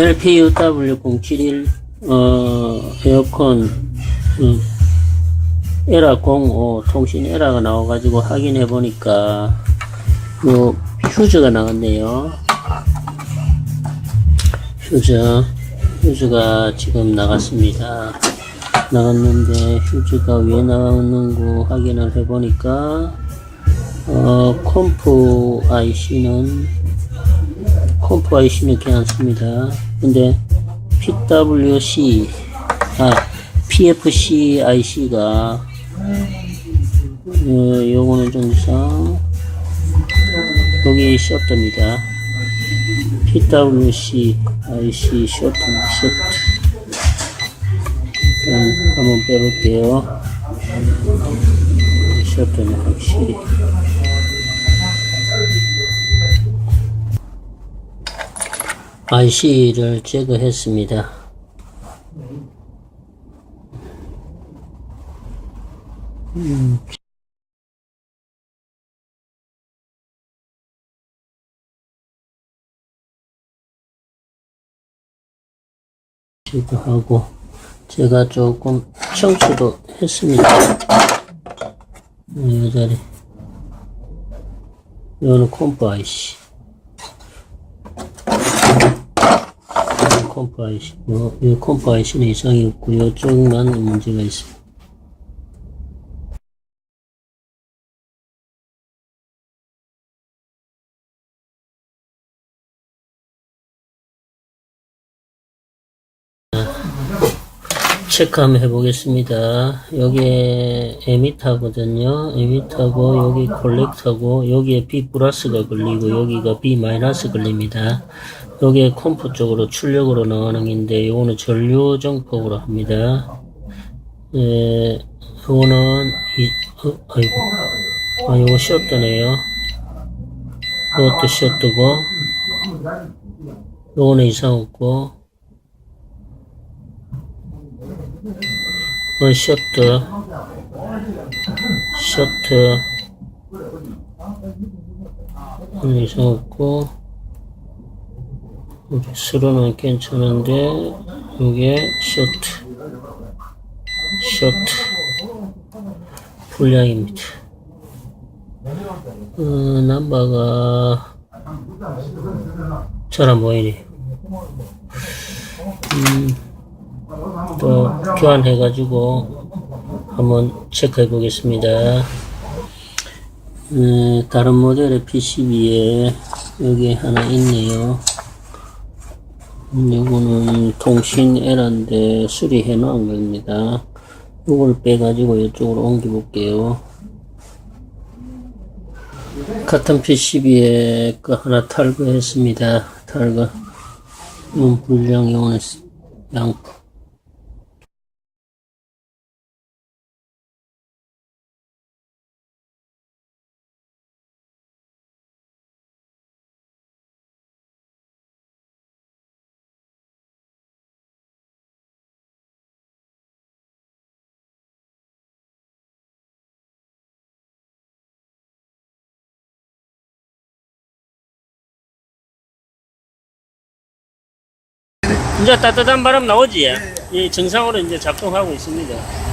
LPUW071 어, 에어컨 음, 에라 05 통신 에라가 나와가지고 확인해 보니까 요 휴즈가 나왔네요. 휴즈 휴즈가 지금 나갔습니다. 나갔는데 휴즈가 왜 나오는 거 확인을 해 보니까 어, 컴프 IC는 컴프 IC는 괜찮습니다. 근데 PWC, 아, PFC IC가, 어, 요거는 좀 이상, 여기 셔터입니다. PWC IC 셔터, 셔터. 일단 한번 빼볼게요. 셔터는 확실히. IC를 제거했습니다. 음. 제거하고 제가 조금 청소도 했습니다. 이 자리 이거는 콤프 IC 컴프 IC고, 이 IC는 이상이 없고, 이쪽만 문제가 있습니다. 체크 한번 해보겠습니다. 여기에 에미터거든요. 에미터고, 여기 콜렉터고, 여기에 B 플러스가 걸리고, 여기가 B 마이너스 걸립니다. 여기에 컴프 쪽으로 출력으로 나가는 건데, 요거는 전류 정폭으로 합니다. 예, 요거는, 이, 어, 아이고. 아, 요거 셔터네요. 요것도 셔터고, 요거는 이상 없고, 이건 셔터, 이건 이상 없고, 우리 스로는 괜찮은데, 이게 셔트, 셔트, 불량입니다. 어, 남바가 잘 안 보이네. 음, 또 교환해 가지고 한번 체크해 보겠습니다. 음, 다른 모델의 PCB에 여기 하나 있네요. 음, 요거는 통신 에러인데 수리해 놓은 겁니다. 요걸 빼가지고 이쪽으로 옮겨 볼게요. 같은 PCB에 거 하나 탈거했습니다. 탈거. 이건 불량 이거는 양품. 이제 따뜻한 바람 나오지? 예, 정상으로 이제 작동하고 있습니다.